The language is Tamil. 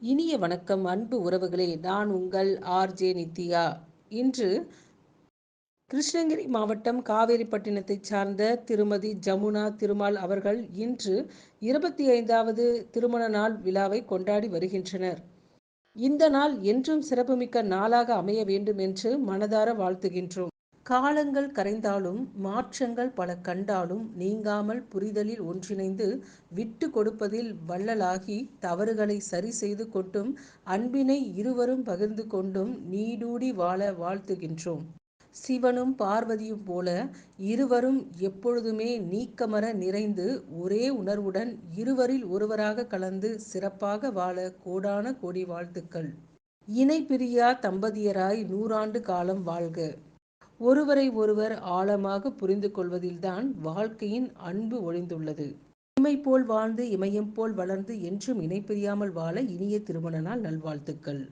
இனிய வணக்கம் அன்பு உறவுகளே. நான் உங்கள் ஆர்ஜே நித்யா. இன்று கிருஷ்ணகிரி மாவட்டம் காவேரிப்பட்டினத்தைச் சார்ந்த திருமதி ஜமுனா திருமால் அவர்கள் இன்று இருபத்தி ஐந்தாவது திருமண நாள் விழாவை கொண்டாடி வருகின்றனர். இந்த நாள் என்றும் சிறப்புமிக்க நாளாக அமைய வேண்டும் என்று மனதார வாழ்த்துகின்றோம். காலங்கள் கரைந்தாலும் மாற்றங்கள் பல கண்டாலும் நீங்காமல் புரிதலில் ஒன்றிணைந்து விட்டு கொடுப்பதில் வள்ளலாகி தவறுகளை சரி செய்து கொண்டும் அன்பினை இருவரும் பகிர்ந்து கொண்டும் நீடூடி வாழ வாழ்த்துகின்றோம். சிவனும் பார்வதியும் போல இருவரும் எப்பொழுதுமே நீக்கமர நிறைந்து ஒரே உணர்வுடன் இருவரில் ஒருவராக கலந்து சிறப்பாக வாழ கோடான கோடி வாழ்த்துக்கள். இணை பிரியா தம்பதியராய் நூறாண்டு காலம் வாழ்க. ஒருவரை ஒருவர் ஆழமாக புரிந்து கொள்வதில்தான் வாழ்க்கையின் அன்பு ஒளிந்துள்ளது இமை போல் வாழ்ந்து இமயம் போல் வளர்ந்து என்றும் இணைப்பிரியாமல் வாழ இனிய திருமண நாள் நல்வாழ்த்துக்கள்.